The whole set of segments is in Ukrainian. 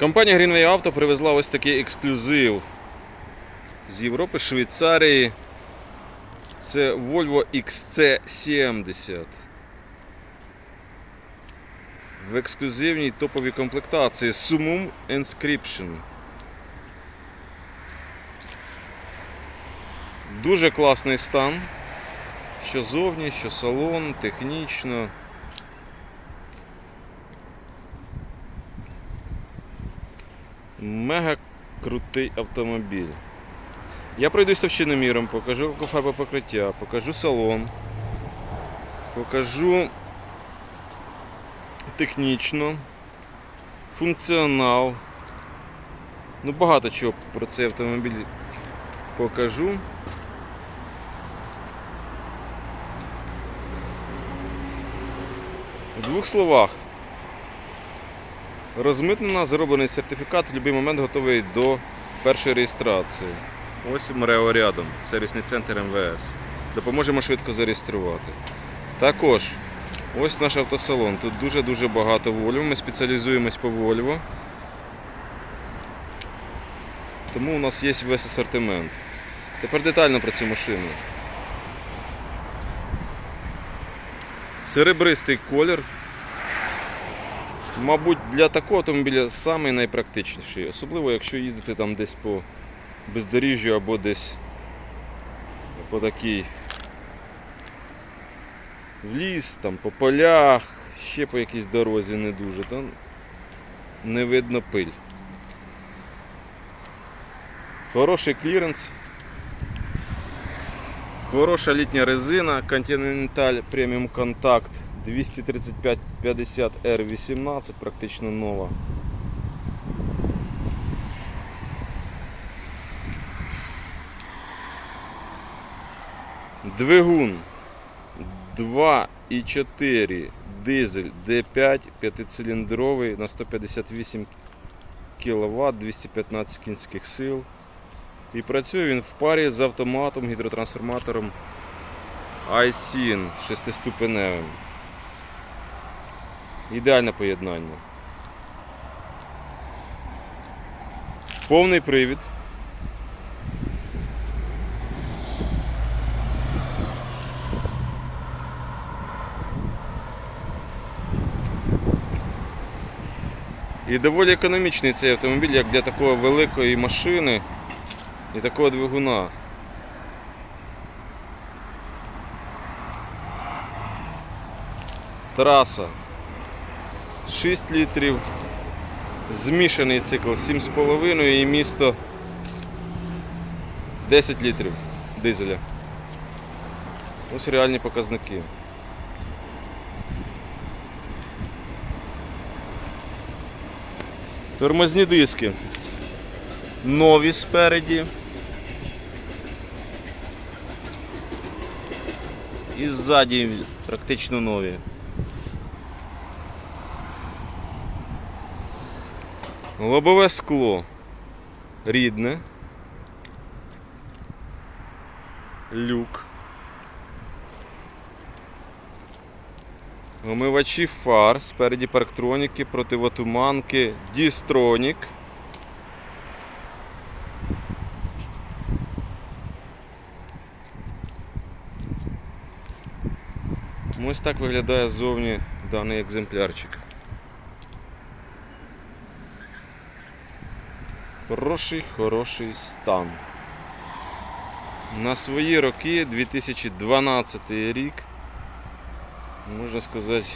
Компанія Greenway Auto привезла ось такий ексклюзив з Європи, Швейцарії. Це Volvo XC70. В ексклюзивній топовій комплектації Sumum Inscription. Дуже класний стан. Що зовні, що салон, технічно. Мега крутий автомобіль. Я пройдусь товщиноміром, покажу покриття, покажу салон, покажу технічно, функціонал. Ну, багато чого про цей автомобіль покажу. В двох словах. Розмитнена, зроблений сертифікат, в будь-який момент готовий до першої реєстрації. Ось МРЕО рядом, сервісний центр МВС. Допоможемо швидко зареєструвати. Також ось наш автосалон. Тут дуже-дуже багато Volvo. Ми спеціалізуємось по Volvo. Тому у нас є весь асортимент. Тепер детально про цю машину. Серебристий колір. Мабуть, для такого автомобіля самий найпрактичніший, особливо якщо їздити там десь по бездоріжжю або десь по такій в ліс, там, по полях, ще по якійсь дорозі не дуже, то не видно пиль. Хороший кліренс. Хороша літня резина Continental Premium Contact 235-50 R18, практично нова. Двигун 2,4 дизель D5 п'ятициліндровий на 158 кВт, 215 кінських сил. І працює він в парі з автоматом, гідротрансформатором iSyn шестиступеневим. Ідеальне поєднання. Повний привід. І доволі економічний цей автомобіль, як для такої великої машини і такого двигуна. Траса 6 літрів, змішаний цикл 7,5 і місто 10 літрів дизеля. Ось реальні показники. Тормозні диски. Нові спереді. І ззаді практично нові. Лобове скло рідне. Люк. Омивачі фар, спереді парктроніки, противотуманки, дістронік. Ось так виглядає ззовні даний екземплярчик. Хороший, хороший стан. На свої роки 2012 рік, можна сказати,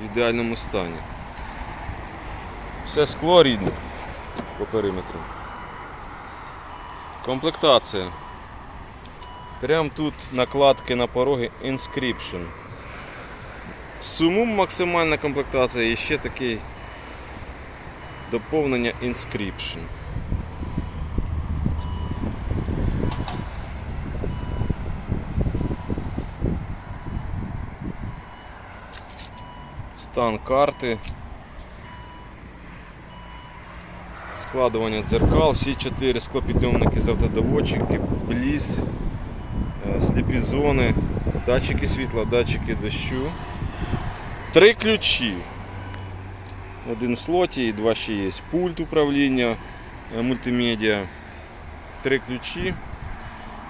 в ідеальному стані. Все скло рідне по периметру. Комплектація. Прям тут накладки на пороги Inscription. Сумум максимальна комплектація і ще такий доповнення Inscription. Стан карти. Складування дзеркал, всі чотири склопідйомники з автодоводчики, бліз, е, сліпі зони, датчики світла, датчики дощу. Три ключі. Один в слоті і два ще є. Пульт управління, е, мультимедіа, три ключі.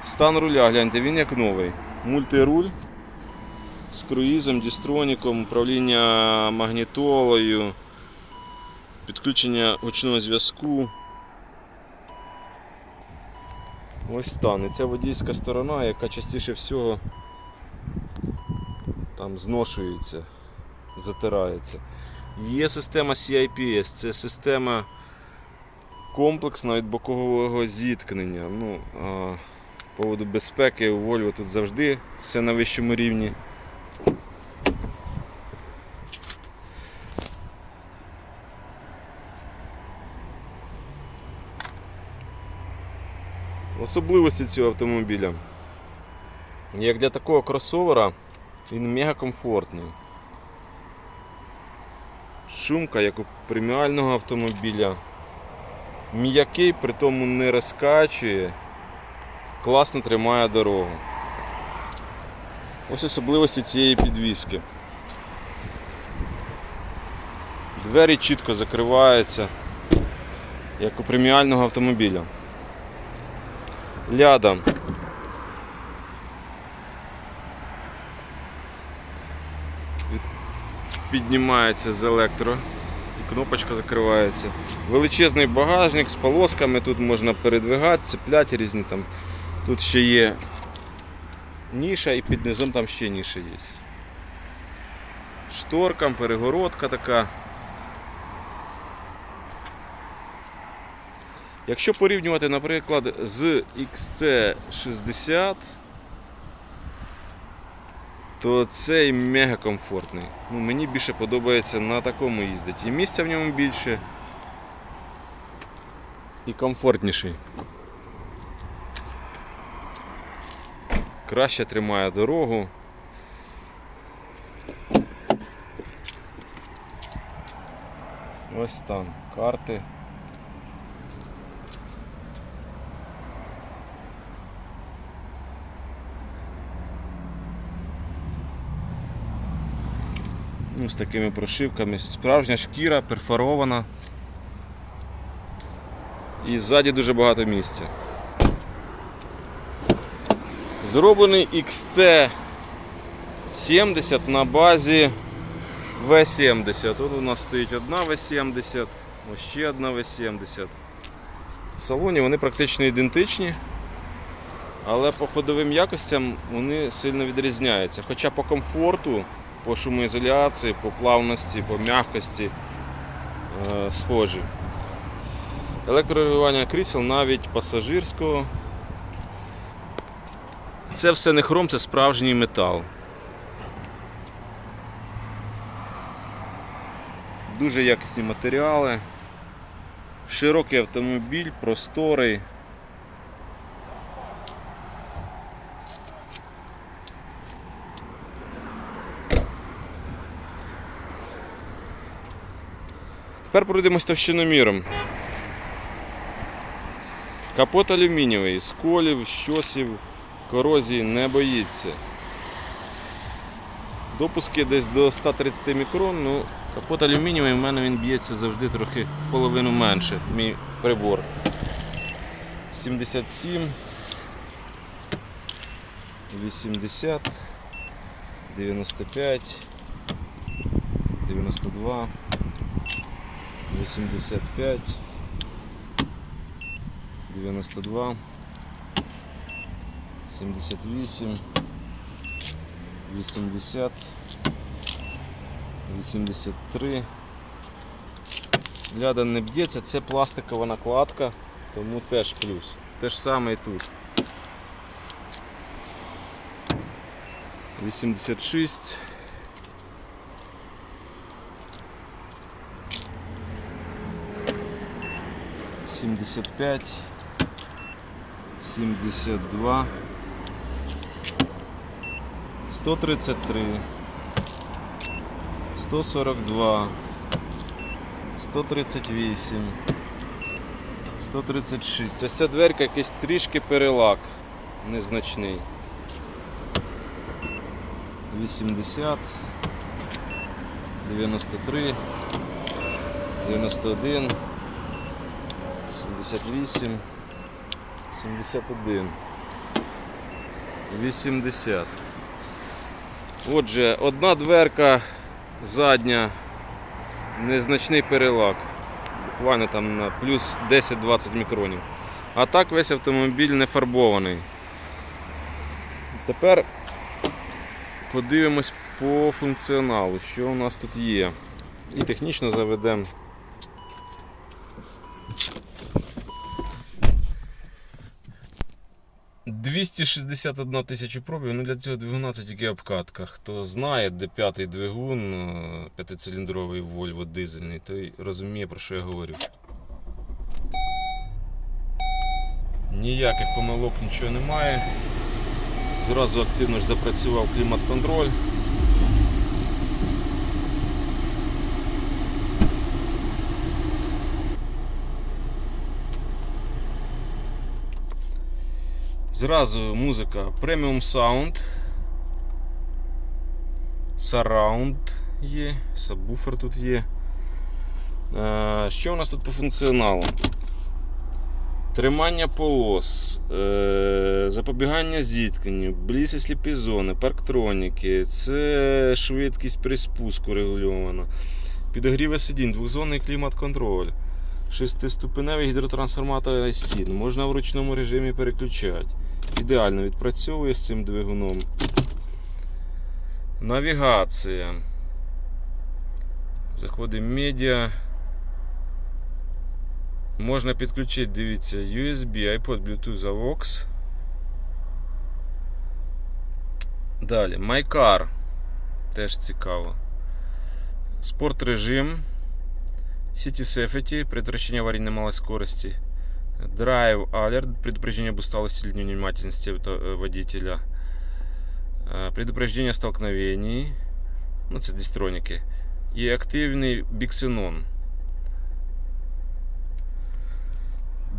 Стан руля, гляньте, він як новий. Мультируль з круїзом, дістроніком, управління магнітолою, підключення гучного зв'язку. Ось стан. І це водійська сторона, яка частіше всього там зношується, затирається. Є система CIPS, це система комплексного від бокового зіткнення. Ну, а, поводу безпеки у Volvo тут завжди все на вищому рівні. Особливості цього автомобіля. Як для такого кросовера, він мега комфортний. Шумка, як у преміального автомобіля. М'який, при тому не розкачує, класно тримає дорогу. Ось особливості цієї підвіски. Двері чітко закриваються, як у преміального автомобіля. Ляда. Піднімається з електро і кнопочка закривається. Величезний багажник з полосками, тут можна передвигати, цепляти різні там. Тут ще є ніша і під низом там ще ніша є. Шторка, перегородка така. Якщо порівнювати, наприклад, з XC60, то цей мега комфортний. Ну, мені більше подобається на такому їздити. І місця в ньому більше. І комфортніший. Краще тримає дорогу. Ось там карти. Ну, з такими прошивками. Справжня шкіра, перфорована. І ззаді дуже багато місця. Зроблений XC70 на базі V70. Тут у нас стоїть одна V70, ось ще одна V70. В салоні вони практично ідентичні, але по ходовим якостям вони сильно відрізняються. Хоча по комфорту, по шумоізоляції, по плавності, по м'якості е, схожі. Електрорегулювання крісел навіть пасажирського. Це все не хром, це справжній метал. Дуже якісні матеріали. Широкий автомобіль, просторий. Тепер пройдемось товщиноміром. Капот алюмінієвий, сколів, щосів, корозії не боїться. Допуски десь до 130 мікрон, ну капот алюмінієвий, в мене він б'ється завжди трохи половину менше, мій прибор. 77, 80, 95, 92, 85. 92, 78, 80, 83. Ляда не б'ється, це пластикова накладка, тому теж плюс. Те ж саме і тут. 86. 75, 72, 133, 142, 138, 136. Ось ця дверка якийсь трішки перелак незначний. 80, 93, 91. 78, 71, 80. Отже, одна дверка задня, незначний перелак. Буквально там на плюс 10-20 мікронів. А так весь автомобіль не фарбований. Тепер подивимось по функціоналу, що у нас тут є. І технічно заведемо. «261 тисяча пробів, ну для цього двигуна це тільки обкатка. Хто знає, де п'ятий двигун, е, п'ятициліндровий Volvo дизельний, той розуміє, про що я говорю. Ніяких помилок нічого немає. Зразу активно ж запрацював клімат-контроль. Зразу музика Premium Sound. Surround є, сабвуфер тут є. Е, Що у нас тут по функціоналу? Тримання полос, е, запобігання зіткненню, бліси сліпі зони, парктроніки, це швидкість при спуску регульована, підогріве сидінь, двохзонний клімат-контроль, шестиступеневий гідротрансформатор сін, можна в ручному режимі переключати. Ідеально відпрацьовує з цим двигуном. Навігація. Заходимо в медіа. Можна підключити, дивіться, USB, iPod, Bluetooth, AUX. Далі, MyCar. Теж цікаво. Спорт режим. City Safety, предотвращение аварийной малой скорости. Drive Alert, предупреждение об усталости или невнимательности э, водителя. Э, Предупреждение столкновений. Ну, це дистроніки. І активний біксенон.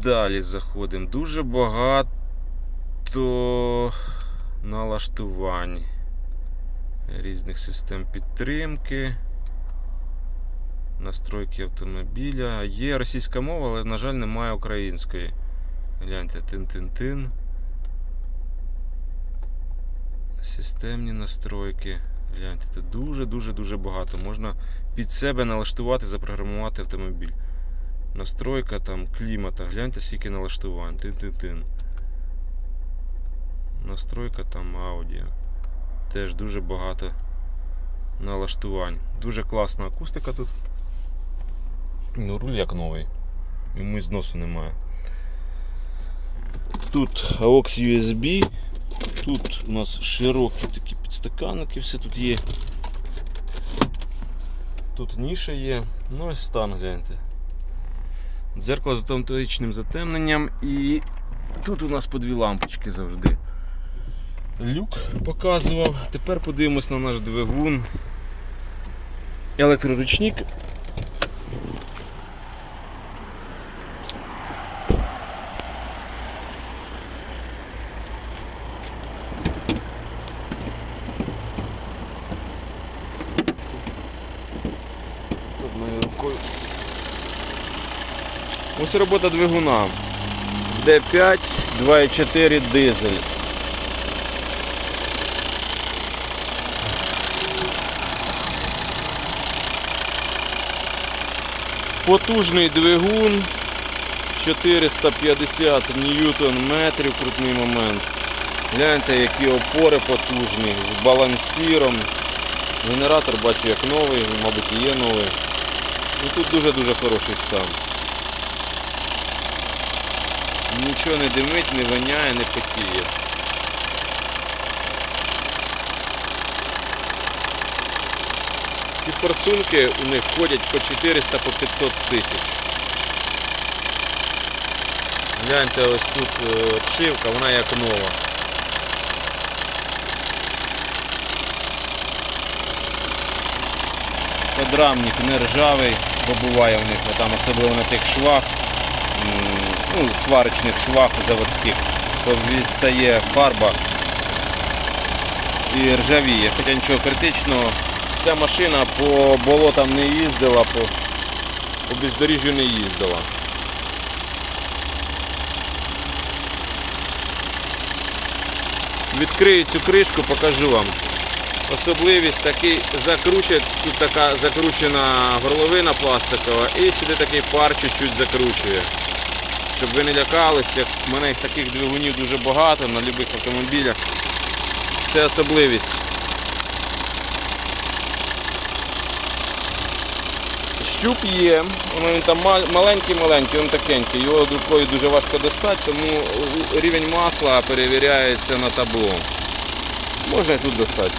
Далі заходимо. Дуже багато налаштувань різних систем підтримки. Настройки автомобіля. Є російська мова, але, на жаль, немає української. Гляньте, тин-тин-тин. Системні настройки. Гляньте, тут дуже-дуже-дуже багато. Можна під себе налаштувати, запрограмувати автомобіль. Настройка там клімата. Гляньте, скільки налаштувань. Тин-тин-тин. Настройка там аудіо. Теж дуже багато налаштувань. Дуже класна акустика тут. Ну, руль як новий. Йому зносу немає. Тут AUX USB. Тут у нас широкі такі підстаканники, все тут є. Тут ніша є. Ну ось стан гляньте. Дзеркало з автоматичним затемненням і тут у нас по дві лампочки завжди. Люк показував. Тепер подивимось на наш двигун. Електроручник. Одною рукою. Ось робота двигуна. D5 2.4 дизель. Потужний двигун 450 ньютон метрів крутний момент. Гляньте, які опори потужні, з балансіром. Генератор бачу як новий, мабуть, і є новий. Ну, тут дуже-дуже хороший стан. Нічого не димить, не воняє, не потіє. Ці форсунки у них ходять по 400 по 500 тисяч. Гляньте, ось тут е, обшивка, вона як нова. Подрамник не ржавий, бо буває у них там, особливо на тих швах, ну, сварочних швах заводських, то відстає фарба і ржавіє. Хоча нічого критичного. Ця машина по болотам не їздила, по по бездоріжжю не їздила. Відкрию цю кришку, покажу вам. Особливість такий закручує, тут така закручена горловина пластикова і сюди такий пар чуть-чуть закручує. Щоб ви не лякались, як в мене таких двигунів дуже багато на будь-яких автомобілях. Це особливість. Щуп є, він там маленький-маленький, він такенький, його рукою дуже важко достати, тому рівень масла перевіряється на табло. Можна і тут достати.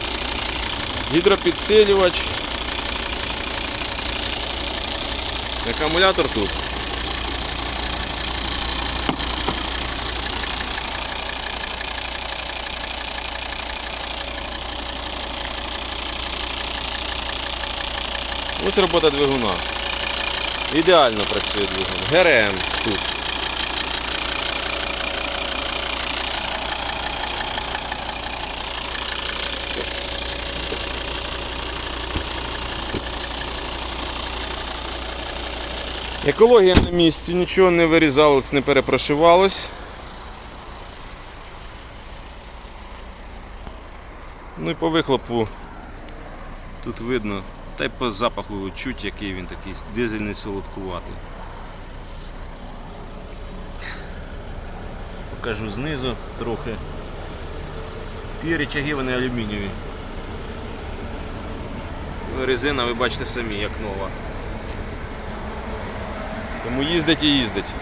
Гідропідсилювач. Акумулятор тут. Ось робота двигуна. Ідеально працює двигун. ГРМ тут. Екологія на місці, нічого не вирізалось, не перепрошивалось. Ну і по вихлопу тут видно, та й по запаху чуть, який він такий дизельний солодкуватий. Покажу знизу трохи. Ті речаги вони алюмінієві. Резина ви бачите самі, як нова. Тому їздить і їздить.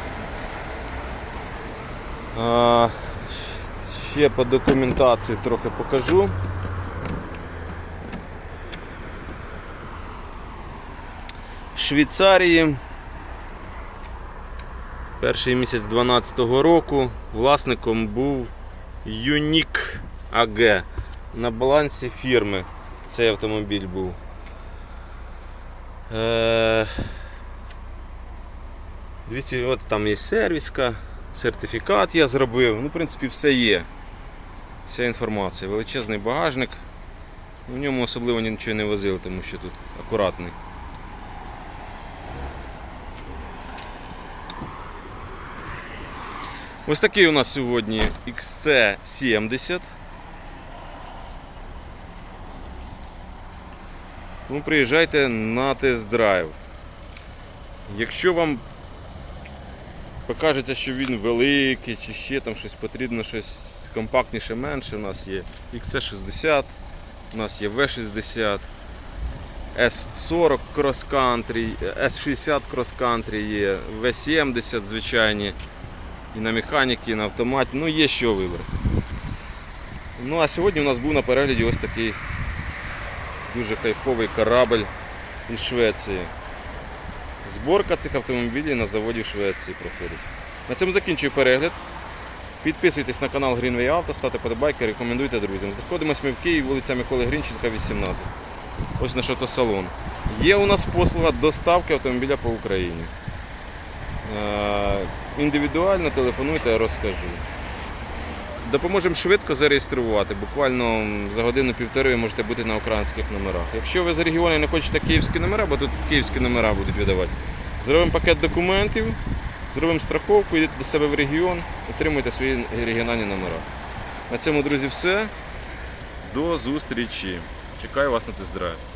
А, ще по документації трохи покажу. Швейцарії. Перший місяць 2012 року власником був Юнік АГ. На балансі фірми цей автомобіль був. Е, 200, от там є сервіска, сертифікат я зробив. Ну, в принципі, все є. Вся інформація. Величезний багажник. В ньому особливо нічого не возили, тому що тут акуратний. Ось такий у нас сьогодні XC70. Тому приїжджайте на тест-драйв. Якщо вам покажеться, що він великий, чи ще там щось потрібно, щось компактніше, менше, у нас є XC60, у нас є V60, S40 Cross Country, S60 Cross Country є, V70 звичайні. І на механіки, і на автоматі, ну є що вибрати. Ну а сьогодні у нас був на перегляді ось такий дуже кайфовий корабль із Швеції. Зборка цих автомобілів на заводі в Швеції проходить. На цьому закінчую перегляд. Підписуйтесь на канал Greenway Auto, ставте подобайки, рекомендуйте друзям. Знаходимося ми в Києві, вулиця Миколи Грінченка, 18. Ось наш автосалон. Є у нас послуга доставки автомобіля по Україні. Індивідуально телефонуйте, я розкажу. Допоможемо швидко зареєструвати. Буквально за годину-півтори ви можете бути на українських номерах. Якщо ви з регіону не хочете київські номера, бо тут київські номера будуть видавати, зробимо пакет документів, зробимо страховку, йдете до себе в регіон, отримуйте свої регіональні номера. На цьому, друзі, все. До зустрічі. Чекаю вас на тест-драйв.